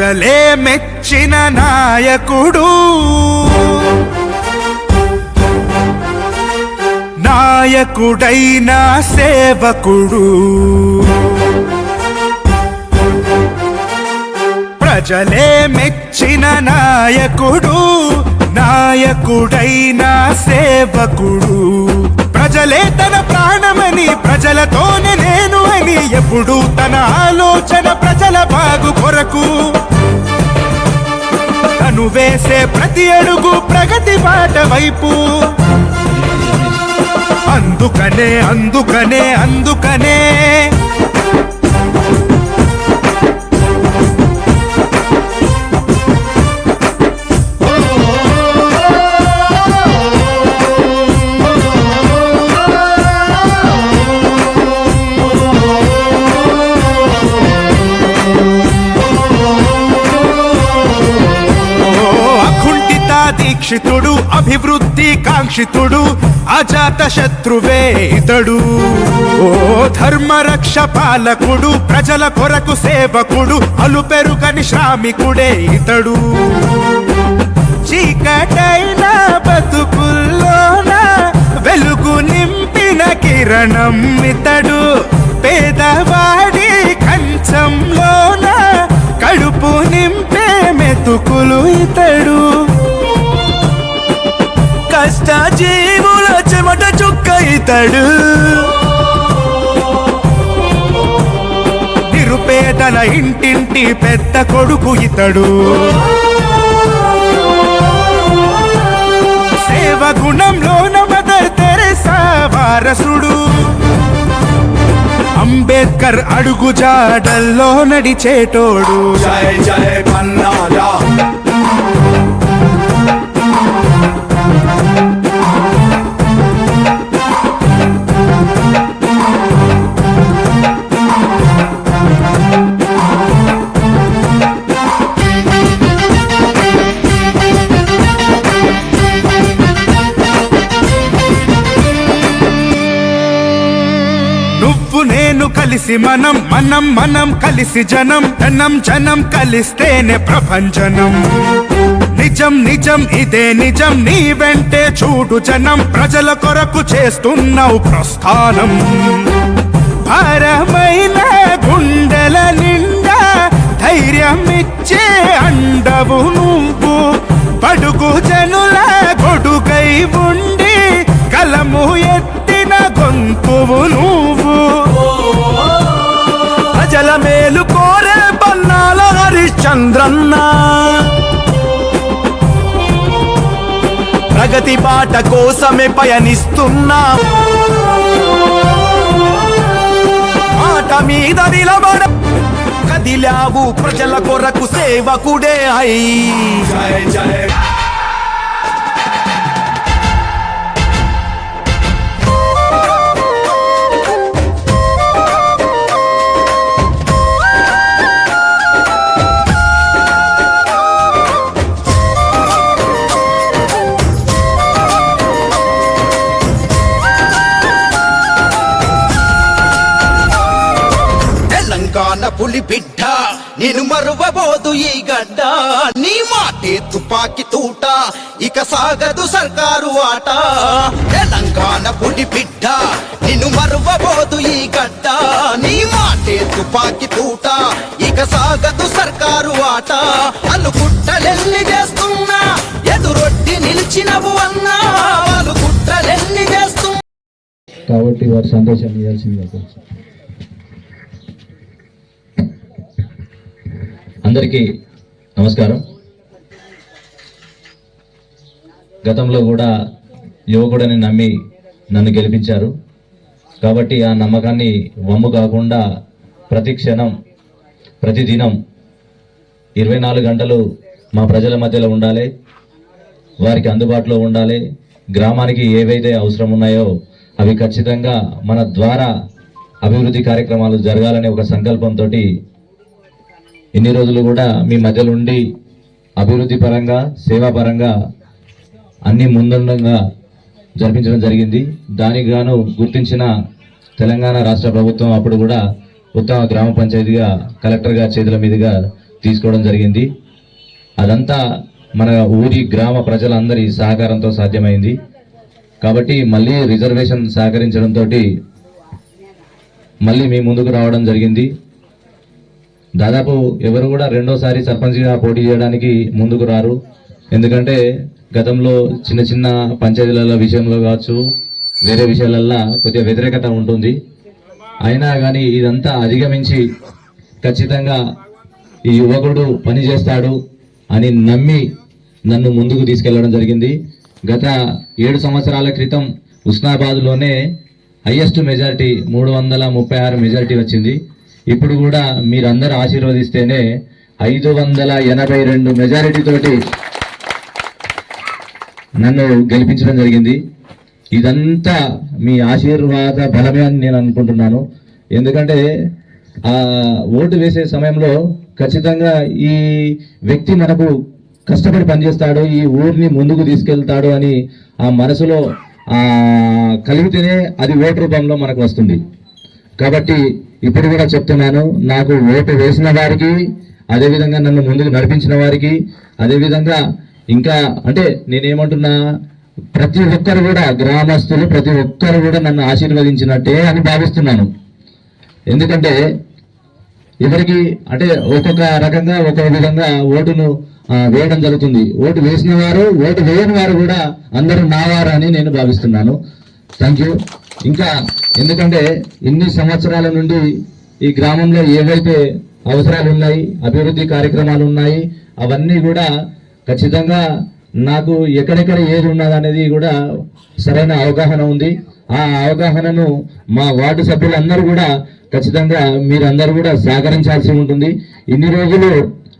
ప్రజలే మెచ్చిన నాయకుడు. నాయకుడైన సేవకుడు. ప్రజలే మెచ్చిన నాయకుడు నాయకుడైన సేవకుడు. ప్రజలే తన ప్రాణమని ప్రజలతోనే నేను అని ఎప్పుడు తన ఆలోచన ప్రజల బాగు కొరకు. తను వేసే ప్రతి అడుగు ప్రగతి బాట వైపు. అందుకనే అందుకనే అందుకనే దీక్షితుడు అభివృద్ధి కాంక్షితుడు అజాత శత్రువే ఇతడు. ఓ ధర్మరక్ష పాలకుడు ప్రజల కొరకు సేవకుడు అలు పెరుగని శ్రామికుడే ఇతడు. చీకటైన బతుకుల్లోన వెలుగు నింపిన కిరణం ఇతడు. పేదవాడి కంచంలోన కడుపు నింపే మెతుకులు ఇతడు. కష్ట జీవుల చెమట చుక్క ఇతడు. నిరుపేదల ఇంటింటి పెద్ద కొడుకు ఇతడు. సేవ గుణంలోన మదర్ తెరసా వారసుడు. అంబేద్కర్ అడుగు జాడల్లో నడిచేటోడు. జై జై పన్నాల నువ్వు నేను కలిసి మనం మనం మనం కలిసి జనం. జనం జనం కలిస్తేనే ప్రపంచనం నిజం నిజం ఇదే నిజం నీ వెంటే చూడు జనం. ప్రజల కొరకు చేస్తున్నావు ప్రస్థానం. భారమైన గుండెల నిండా ధైర్యం ఇచ్చే అండవు నువ్వు. పడుగు జనుల గొడుగై ఉండి కలము ఎత్తిన గొంతువు నువ్వు. చంద్రన్న. ప్రగతి బాట కోసమే పయనిస్తున్నా. మాట మీద నిలబడ కదిలావు ప్రజల కొరకు సేవకుడే అయి. జయ జయ తెలంగాణ పులి బిడ్డ నేను మరువబోదు ఈ గడ్డ. నీ మాటే తుపాకి తూట ఇక సాగదు సర్కారు ఆట. తెలంగాణ పులి బిడ్డ నిన్ను మరువబోదు ఈ గడ్డ. నీ మాటే తుపాకి తూట ఇక సాగదు సర్కారు ఆట. అనుకుంటలెల్లి చేస్తున్నా ఎదురొట్టి నిలిచినవు అన్నా. వాళ్ళు కుట్రలెల్లి చేస్తున్నా. కాబట్టి వారి సందేశం ఇవ్వాల్సిందిగా అందరికీ నమస్కారం. గతంలో కూడా యువకుడని నమ్మి నన్ను గెలిపించారు. కాబట్టి ఆ నమ్మకాన్ని వమ్ము కాకుండా ప్రతి క్షణం ప్రతిదినం ఇరవై నాలుగు గంటలు మా ప్రజల మధ్యలో ఉండాలి వారికి అందుబాటులో ఉండాలి. గ్రామానికి ఏవైతే అవసరం ఉన్నాయో అవి ఖచ్చితంగా మన ద్వారా అభివృద్ధి కార్యక్రమాలు జరగాలనే ఒక సంకల్పంతో ఇన్ని రోజులు కూడా మీ మధ్యలో ఉండి అభివృద్ధి పరంగా సేవా పరంగా అన్ని ముందుండంగా జరిపించడం జరిగింది. దానికి గాను గుర్తించిన తెలంగాణ రాష్ట్ర ప్రభుత్వం అప్పుడు కూడా ఉత్తమ గ్రామ పంచాయతీగా కలెక్టర్గా చేతుల మీదుగా తీసుకోవడం జరిగింది. అదంతా మన ఊరి గ్రామ ప్రజలందరి సహకారంతో సాధ్యమైంది. కాబట్టి మళ్ళీ రిజర్వేషన్ సహకరించడంతో మళ్ళీ మీ ముందుకు రావడం జరిగింది. దాదాపు ఎవరు కూడా రెండోసారి సర్పంచ్గా పోటీ చేయడానికి ముందుకు రారు. ఎందుకంటే గతంలో చిన్న చిన్న పంచాయతీల విషయంలో కావచ్చు వేరే విషయాలల్లో కొద్దిగా వ్యతిరేకత ఉంటుంది. అయినా కానీ ఇదంతా అధిగమించి ఖచ్చితంగా ఈ యువకుడు పని చేస్తాడు అని నమ్మి నన్ను ముందుకు తీసుకెళ్ళడం జరిగింది. గత ఏడు సంవత్సరాల క్రితం ఉస్నాబాద్లోనే హయ్యెస్ట్ మెజారిటీ మూడు వందల ముప్పై ఆరు మెజారిటీ వచ్చింది. ఇప్పుడు కూడా మీరందరూ ఆశీర్వదిస్తేనే ఐదు వందల ఎనభై రెండు మెజారిటీతోటి నన్ను గెలిపించడం జరిగింది. ఇదంతా మీ ఆశీర్వాద బలమే అని నేను అనుకుంటున్నాను. ఎందుకంటే ఆ ఓటు వేసే సమయంలో ఖచ్చితంగా ఈ వ్యక్తి మనకు కష్టపడి పనిచేస్తాడు ఈ ఊరిని ముందుకు తీసుకెళ్తాడు అని ఆ మనసులో కలిగితేనే అది ఓటు రూపంలో మనకు వస్తుంది. కాబట్టి ఇప్పుడు కూడా చెప్తున్నాను నాకు ఓటు వేసిన వారికి అదేవిధంగా నన్ను ముందుకు నడిపించిన వారికి అదేవిధంగా ఇంకా అంటే నేనేమంటున్నా ప్రతి ఒక్కరు కూడా గ్రామస్తులు ప్రతి ఒక్కరు కూడా నన్ను ఆశీర్వదించినట్టే అని భావిస్తున్నాను. ఎందుకంటే ఎవరికి అంటే ఒక్కొక్క రకంగా ఒక్కొక్క విధంగా ఓటును వేయడం జరుగుతుంది. ఓటు వేసిన వారు ఓటు వేయని వారు కూడా అందరూ నా వారు అని నేను భావిస్తున్నాను. థ్యాంక్ యూ ఇంకా ఎందుకంటే ఇన్ని సంవత్సరాల నుండి ఈ గ్రామంలో ఏవైతే అవసరాలు ఉన్నాయి అభివృద్ధి కార్యక్రమాలు ఉన్నాయి అవన్నీ కూడా ఖచ్చితంగా నాకు ఎక్కడెక్కడ ఏది ఉన్నదనేది కూడా సరైన అవగాహన ఉంది. ఆ అవగాహనను మా వార్డు సభ్యులందరూ కూడా ఖచ్చితంగా మీరందరూ కూడా సహకరించాల్సి ఉంటుంది. ఇన్ని రోజులు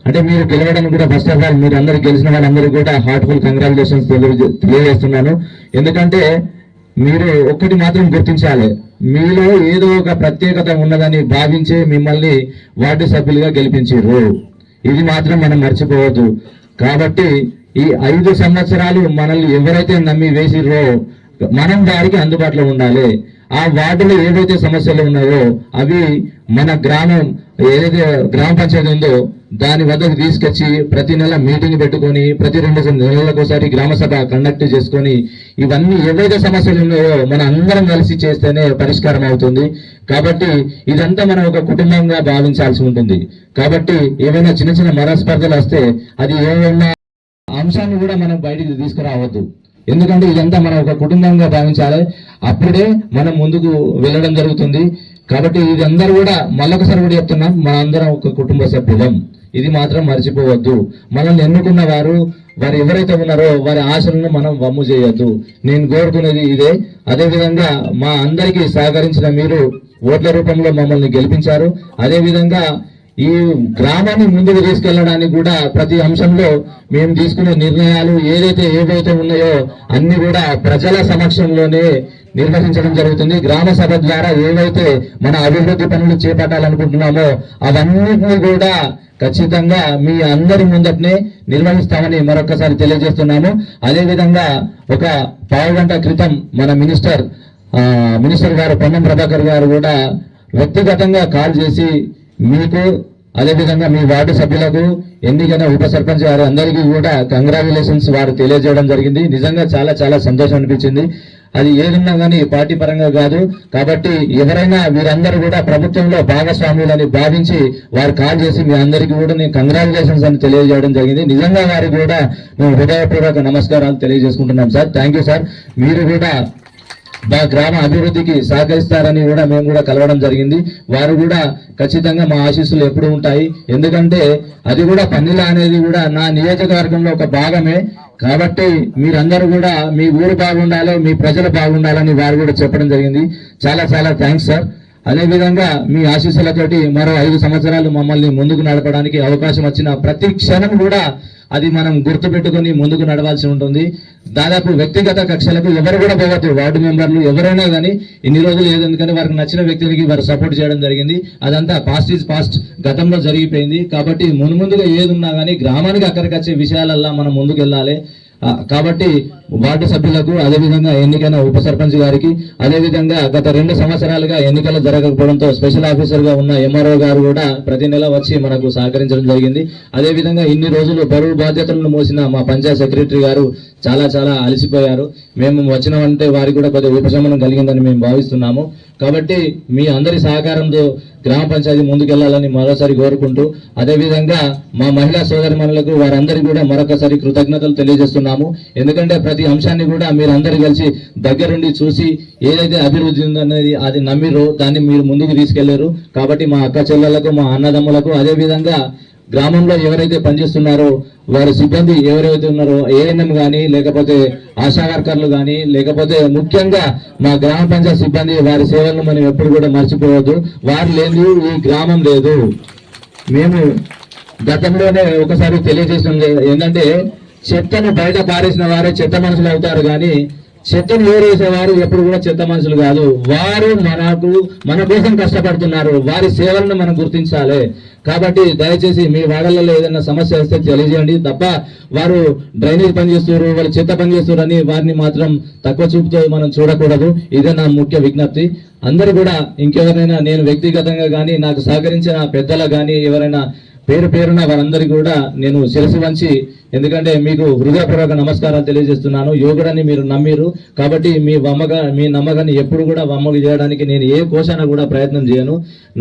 అంటే మీరు గెలవడం కూడా ఫస్ట్ ఆఫ్ ఆల్ మీరు అందరూ గెలిచిన వాళ్ళందరూ కూడా హార్ట్ఫుల్ కంగ్రాచులేషన్స్ తెలియజేస్తున్నాను. ఎందుకంటే మీరు ఒక్కటి మాత్రం గుర్తించాలి. మీలో ఏదో ఒక ప్రత్యేకత ఉన్నదని భావించే మిమ్మల్ని వార్డు సభ్యులుగా గెలిపించారు. ఇది మాత్రం మనం మర్చిపోవద్దు. కాబట్టి ఈ ఐదు సంవత్సరాలు మనల్ని ఎవరైతే నమ్మి వేసిర్రో మనం వారికి అందుబాటులో ఉండాలి. ఆ వార్డులో ఏవైతే సమస్యలు ఉన్నాయో అవి మన గ్రామం ఏదైతే గ్రామ పంచాయతీ ఉందో దాని వద్దకు తీసుకొచ్చి ప్రతి నెల మీటింగ్ పెట్టుకొని ప్రతి రెండు నెలలకు ఒకసారి గ్రామ సభ కండక్ట్ చేసుకొని ఇవన్నీ ఏవైతే సమస్యలు ఉన్నాయో మన అందరం కలిసి చేస్తేనే పరిష్కారం అవుతుంది. కాబట్టి ఇదంతా మనం ఒక కుటుంబంగా భావించాల్సి ఉంటుంది. కాబట్టి ఏవైనా చిన్న చిన్న మరస్పర్ధలు వస్తే అది ఏమైనా అంశాన్ని కూడా మనం బయటికి తీసుకురావద్దు. ఎందుకంటే ఇదంతా మనం ఒక కుటుంబంగా భావించాలి. అప్పుడే మనం ముందుకు వెళ్ళడం జరుగుతుంది. కాబట్టి ఇది అందరూ కూడా మళ్ళొకసారి కూడా చెప్తున్నాం మనందరం ఒక కుటుంబ సభ్యులం. ఇది మాత్రం మర్చిపోవద్దు. మనల్ని ఎన్నుకున్న వారు వారు ఎవరైతే ఉన్నారో వారి ఆశలను మనం వమ్ము చేయొద్దు. నేను కోరుకునేది ఇదే. అదేవిధంగా మా అందరికీ సహకరించిన మీరు ఓట్ల రూపంలో మమ్మల్ని గెలిపించారు. అదేవిధంగా ఈ గ్రామాన్ని ముందుకు తీసుకెళ్ళడానికి కూడా ప్రతి అంశంలో మేము తీసుకునే నిర్ణయాలు ఏదైతే ఏవైతే ఉన్నాయో అన్ని కూడా ప్రజల సమక్షంలోనే నిర్వహించడం జరుగుతుంది. గ్రామ సభ ద్వారా ఏవైతే మన అభివృద్ధి పనులు చేపట్టాలనుకుంటున్నామో అవన్నీ కూడా ఖచ్చితంగా మీ అందరి ముందటనే నిర్వహిస్తామని మరొకసారి తెలియజేస్తున్నాము. అదేవిధంగా ఒక పావు గంట క్రితం మన మినిస్టర్ మినిస్టర్ గారు పొన్నం ప్రభాకర్ గారు కూడా వ్యక్తిగతంగా కాల్ చేసి మీకు అదేవిధంగా మీ వార్డు సభ్యులకు ఎన్నికైన ఉప సర్పంచ్ గారు అందరికీ కూడా కంగ్రాచులేషన్స్ వారు తెలియజేయడం జరిగింది. నిజంగా చాలా చాలా సంతోషం అనిపించింది. అది ఏదున్నా కానీ పార్టీ పరంగా కాదు. కాబట్టి ఎవరైనా వీరందరూ కూడా ప్రభుత్వంలో భాగస్వాములని భావించి వారు కాల్ చేసి మీ అందరికీ కూడా నేను కంగ్రాచులేషన్స్ అని తెలియజేయడం జరిగింది. నిజంగా వారికి కూడా మేము హృదయపూర్వక నమస్కారాలు తెలియజేసుకుంటున్నాం సార్. Thank you sir. మీరు కూడా గ్రామ అభివృద్ధికి సహకరిస్తారని కూడా మేము కూడా కలవడం జరిగింది. వారు కూడా ఖచ్చితంగా మా ఆశీస్సులు ఎప్పుడు ఉంటాయి. ఎందుకంటే అది కూడా పన్నెల అనేది కూడా నా నియోజకవర్గంలో ఒక భాగమే. కాబట్టి మీరందరూ కూడా మీ ఊరు బాగుండాలి మీ ప్రజలు బాగుండాలని వారు కూడా చెప్పడం జరిగింది. చాలా చాలా థ్యాంక్స్ సార్. అదేవిధంగా మీ ఆశీస్సులతోటి మరో ఐదు సంవత్సరాలు మమ్మల్ని ముందుకు నడపడానికి అవకాశం వచ్చిన ప్రతి క్షణం కూడా అది మనం గుర్తు పెట్టుకొని ముందుకు నడవాల్సి ఉంటుంది. దాదాపు వ్యక్తిగత కక్షలకు ఎవరు కూడా పోవద్దు. వార్డు మెంబర్లు ఎవరైనా కానీ ఇన్ని రోజులు ఏదెందుకంటే వారికి నచ్చిన వ్యక్తులకి వారు సపోర్ట్ చేయడం జరిగింది. అదంతా పాస్ట్ ఈజ్ పాస్ట్ గతంలో జరిగిపోయింది. కాబట్టి మున్ముందుగా ఏది ఉన్నా కానీ గ్రామానికి అక్కడికి వచ్చే విషయాలల్లా మనం ముందుకు వెళ్ళాలి కాబట్టి వార్డు సభ్యులకు అదేవిధంగా ఎన్నికైన ఉప సర్పంచ్ గారికి అదేవిధంగా గత రెండు సంవత్సరాలుగా ఎన్నికలు జరగకపోవడంతో స్పెషల్ ఆఫీసర్గా ఉన్న ఎంఆర్ఓ గారు కూడా ప్రతి నెల వచ్చి మనకు సహకరించడం జరిగింది. అదేవిధంగా ఇన్ని రోజులు బరువు బాధ్యతలను మోసిన మా పంచాయత్ సెక్రటరీ గారు చాలా చాలా అలసిపోయారు. మేము వచ్చినామంటే వారికి కూడా కొద్దిగా ఉపశమనం కలిగిందని మేము భావిస్తున్నాము. కాబట్టి మీ అందరి సహకారంతో గ్రామ పంచాయతీ ముందుకెళ్ళాలని మరోసారి కోరుకుంటూ అదేవిధంగా మా మహిళా సోదరిమణులకు వారందరికీ కూడా మరొకసారి కృతజ్ఞతలు తెలియజేస్తున్నాము. ఎందుకంటే ప్రతి అంశాన్ని కూడా మీరు అందరు కలిసి దగ్గరుండి చూసి ఏదైతే అభివృద్ధి ఉందనేది అది నమ్మిరో దాన్ని మీరు ముందుకు తీసుకెళ్ళారు. కాబట్టి మా అక్క చెల్లెలకు మా అన్నదమ్ములకు అదేవిధంగా గ్రామంలో ఎవరైతే పనిచేస్తున్నారో వారి సిబ్బంది ఎవరైతే ఉన్నారో ఏఎన్ఎం కానీ లేకపోతే ఆశా వర్కర్లు కానీ లేకపోతే ముఖ్యంగా మా గ్రామ పంచాయత్ సిబ్బంది వారి సేవలను మనం ఎప్పుడు కూడా మర్చిపోవద్దు. వారు లేదు ఈ గ్రామం లేదు. మేము గతంలోనే ఒకసారి తెలియజేస్తుంది ఏంటంటే చెత్తను బయట పారేసిన వారే చెత్త మనుషులు అవుతారు కానీ చెత్తను వేరేసేవారు ఎప్పుడు కూడా చెత్త మనుషులు కాదు. వారు మనకు మన కోసం కష్టపడుతున్నారు. వారి సేవలను మనం గుర్తించాలి. కాబట్టి దయచేసి మీ వాడలలో ఏదైనా సమస్య వస్తే తెలియజేయండి. తప్ప వారు డ్రైనేజ్ పనిచేస్తారు వాళ్ళు చెత్త పనిచేస్తారు అని వారిని మాత్రం తక్కువ చూపుతో మనం చూడకూడదు. ఇదే నా ముఖ్య విజ్ఞప్తి. అందరూ కూడా ఇంకెవరైనా నేను వ్యక్తిగతంగా కానీ నాకు సహకరించిన పెద్దల కానీ ఎవరైనా పేరు పేరున వారందరికీ కూడా నేను శిరసు వంచి ఎందుకంటే మీకు హృదయపూర్వక నమస్కారాలు తెలియజేస్తున్నాను. యోగుడని మీరు నమ్మిరు. కాబట్టి మీ వమ్మగా మీ నమ్మకాన్ని ఎప్పుడు కూడా వమ్మకు చేయడానికి నేను ఏ కోశాన కూడా ప్రయత్నం చేయను.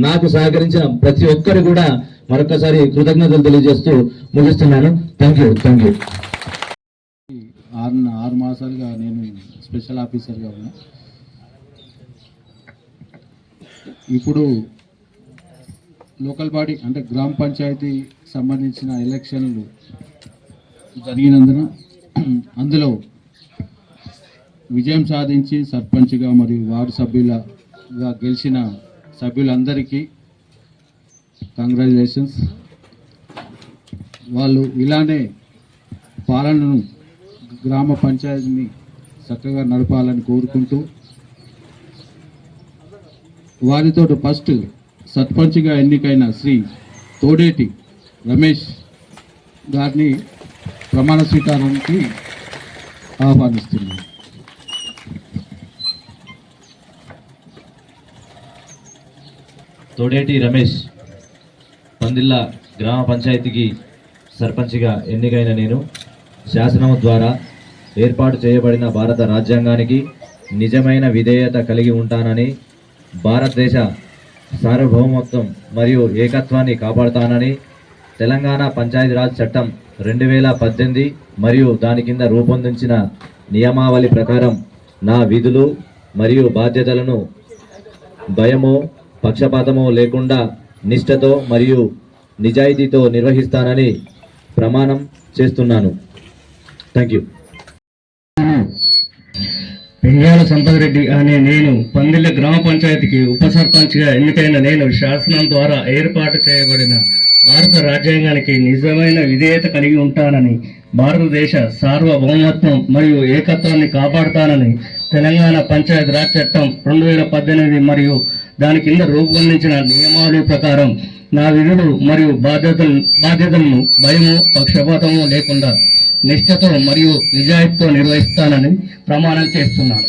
నాకు సహకరించిన ప్రతి ఒక్కరు కూడా మరొకసారి కృతజ్ఞతలు తెలియజేస్తూ ముగిస్తున్నాను. థ్యాంక్ యూ థ్యాంక్ యూ ఆరు ఆరు మాసాలుగా నేను స్పెషల్ ఆఫీసర్గా ఉన్నా. ఇప్పుడు లోకల్ బాడీ అంటే గ్రామ పంచాయతీ సంబంధించిన ఎలక్షన్లు జరిగినందున అందులో విజయం సాధించి సర్పంచ్గా మరియు వార్డు సభ్యులగా గెలిచిన సభ్యులందరికీ కంగ్రాచులేషన్స్ వాళ్ళు ఇలానే పాలనను గ్రామ పంచాయతీని చక్కగా నడపాలని కోరుకుంటూ వారితో ఫస్ట్ సర్పంచ్గా ఎన్నికైన శ్రీ తోడేటి రమేష్ గారిని ప్రమాణ స్వీకారానికి ఆహ్వానిస్తున్నాను. తోడేటి రమేష్ పందిళ్ళ గ్రామ పంచాయతీకి సర్పంచ్గా ఎన్నికైన నేను శాసనం ద్వారా ఏర్పాటు చేయబడిన భారత రాజ్యాంగానికి నిజమైన విధేయత కలిగి ఉంటానని భారతదేశ సార్వభౌమత్వం మరియు ఏకత్వాన్ని కాపాడుతానని తెలంగాణ పంచాయతీరాజ్ చట్టం రెండు వేల పద్దెనిమిది మరియు దాని కింద రూపొందించిన నియమావళి ప్రకారం నా విధులు మరియు బాధ్యతలను భయమో పక్షపాతమో లేకుండా నిష్ఠతో మరియు నిజాయితీతో నిర్వహిస్తానని ప్రమాణం చేస్తున్నాను. థ్యాంక్ యూ పింజాల సంపదరెడ్డి అనే నేను పందిళ్ళ గ్రామ పంచాయతీకి ఉప సర్పంచ్గా ఎన్నికైన నేను శాసనం ద్వారా ఏర్పాటు చేయబడిన భారత రాజ్యాంగానికి నిజమైన విధేయత కలిగి ఉంటానని భారతదేశ సార్వభౌమత్వం మరియు ఏకత్వాన్ని కాపాడుతానని తెలంగాణ పంచాయత్ రాజ్ చట్టం రెండు వేల పద్దెనిమిది మరియు దాని కింద రూపొందించిన నియమావళి ప్రకారం నా విధులు మరియు బాధ్యతలు బాధ్యతలను భయము పక్షపాతము లేకుండా నిష్ఠతో మరియు నిజాయితీతో నిర్వహిస్తానని ప్రమాణం చేస్తున్నాను.